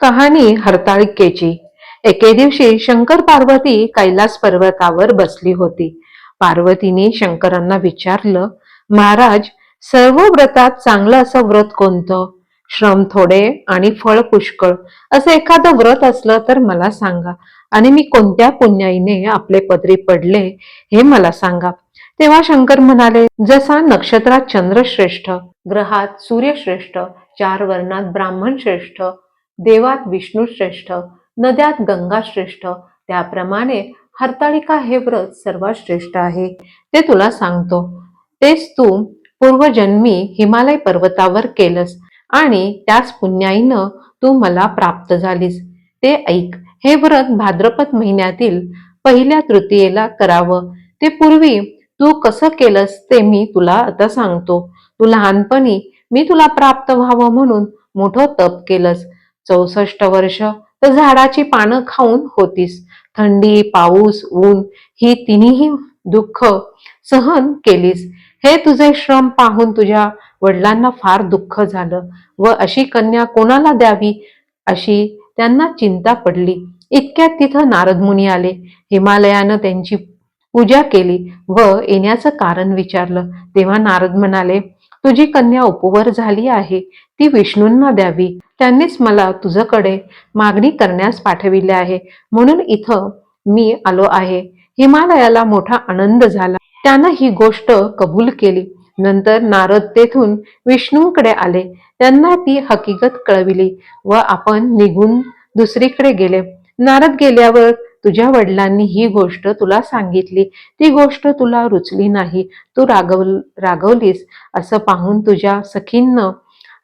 कहाणी हरताळिकेची एके दिवशी शंकर पार्वती कैलास पर्वतावर बसली होती. पार्वतीने शंकरांना विचारलं महाराज सर्व व्रतात चांगलं असं व्रत कोणतं? श्रम थोडे आणि फळ पुष्कळ. असं एखादं व्रत असलं तर मला सांगा. आणि मी कोणत्या पुण्याईने आपले पदरी पडले हे मला सांगा. तेव्हा शंकर म्हणाले जसा नक्षत्रात चंद्र श्रेष्ठ ग्रहात सूर्य श्रेष्ठ चार वर्णात ब्राह्मण श्रेष्ठ देवात विष्णू श्रेष्ठ नद्यात गंगा श्रेष्ठ त्याप्रमाणे हरताळिका हे व्रत सर्वात श्रेष्ठ आहे. ते तुला सांगतो. तेच तू पूर्वजन्मी हिमालय पर्वतावर केलंस आणि त्याच पुण्याईनं तू मला प्राप्त झालीस. ते ऐक. हे व्रत भाद्रपद महिन्यातील पहिल्या तृतीयेला करावं. ते पूर्वी तू कसं केलंस ते मी तुला आता सांगतो. तू लहानपणी मी तुला प्राप्त व्हावं म्हणून मोठं तप केलंस. चौसष्ट वर्ष तर झाडाची पानं खाऊन होतीस. थंडी पाऊस ऊन ही तिन्ही दुःख सहन केलीस. हे तुझे श्रम पाहून तुझ्या वडिलांना फार दुःख झालं व अशी कन्या कोणाला द्यावी अशी त्यांना चिंता पडली. इतक्यात तिथं नारद मुनी आले. हिमालयानं त्यांची पूजा केली व येण्याचं कारण विचारलं. तेव्हा नारद म्हणाले तुझी कन्या उपवर झाली आहे ती विष्णूंना द्यावी. त्यांनीच मला तुझ्याकडे मागणी करण्यास पाठविले आहे. म्हणून इथं मी आलो आहे. हिमालयाला मोठा आनंद झाला. त्यानं ही गोष्ट कबूल केली. नंतर नारद तेथून विष्णूंकडे आले. त्यांना ती हकीकत कळविली व आपण निघून दुसरीकडे गेले. नारद गेल्यावर तुझ्या वडिलांनी ही गोष्ट तुला सांगितली. ती गोष्ट तुला रुचली नाही. तू रागव रागवलीस असं पाहून तुझ्या सखींनं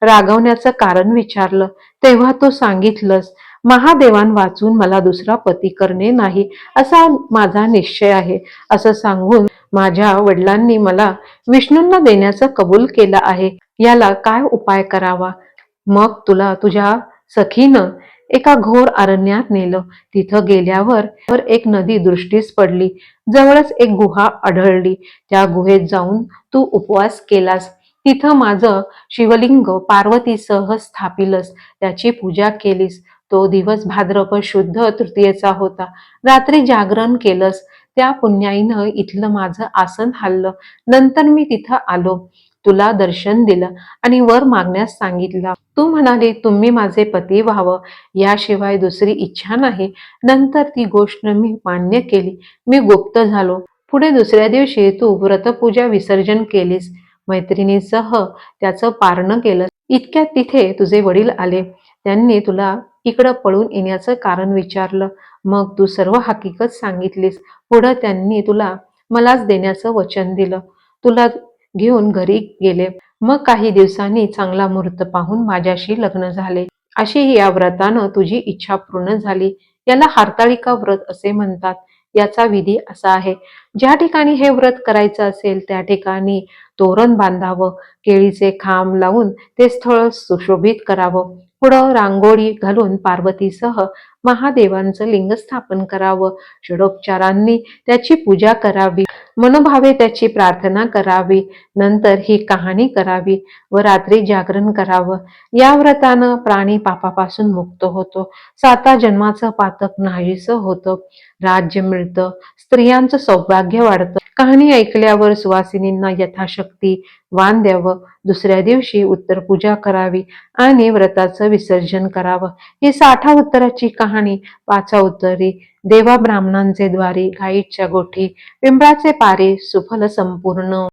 रागवण्याचं कारण विचारलं. तेव्हा तू सांगितलंस महादेवान वाचून मला दुसरा पती करणे नाही. असा माझा निश्चय आहे. असं सांगून माझ्या वडिलांनी मला विष्णूंना देण्याचं कबूल केलं आहे. याला काय उपाय करावा? मग तुला तुझ्या सखीनं एका घोर अरण्यात नेलं. तिथं गेल्यावर एक नदी दृष्टीस पडली. जवळच एक गुहा आढळली. त्या गुहेत जाऊन तू उपवास केलास. तिथं माझं शिवलिंग पार्वतीसह स्थापिलस. त्याची पूजा केलीस. तो दिवस भाद्रप शुद्ध तृतीयेचा होता. रात्री जागरण केलंस. त्या पुण्याईनं इथलं माझं आसन हल्लं नंतर मी तिथं आलो. तुला दर्शन दिलं आणि वर मागण्यास सांगितलं. तू म्हणाली तुम्ही माझे पती व्हावं. याशिवाय दुसरी इच्छा नाही. नंतर ती गोष्ट मी मान्य केली. मी गुप्त झालो. पुढे दुसऱ्या दिवशी तू व्रतपूजा विसर्जन केलीस. मैत्रिणीसह त्याचं पारणं केलं इतक्यात तिथे तुझे वडील आले. त्यांनी तुला इकडं पळून येण्याचं कारण विचारलं. मग तू सर्व हकीकत सांगितलीस. पुढं त्यांनी तुला मलाच देण्याचं वचन दिलं. तुला घेऊन घरी गेले. मग काही दिवसांनी चांगला मुहूर्त पाहून माझ्याशी लग्न झाले. अशी या व्रतानं तुझी इच्छा पूर्ण झाली. याला हारताळिका व्रत असे म्हणतात? याचा विधी असा आहे. ज्या ठिकाणी हे व्रत करायचं असेल त्या ठिकाणी तोरण बांधावं. केळीचे खांब लावून ते स्थळ सुशोभित करावं. पुढं रांगोळी घालून पार्वतीसह महादेवांचं लिंग स्थापन करावं. षडोपचारांनी त्याची पूजा करावी. मनोभावे त्याची प्रार्थना करावी. नंतर ही कहाणी करावी व रात्री जागरण करावं. या व्रतानं प्राणी पापापासून मुक्त होतो. साता जन्माचं पातक नाहीसं होतं. राज्य मिळतं. स्त्रियांचं सौभाग्य वाढतं. कहाणी ऐकल्यावर सुवासिनींना यथाशक्ती वान द्यावं. दुसऱ्या दिवशी उत्तर पूजा करावी आणि व्रताचं विसर्जन करावं. ही साठा उत्तराची कहाणी. पाचा उत्तरी देवा ब्राह्मणांचे द्वारी गाईच्या गोठी पिंपळाचे पारे सुफल संपूर्ण.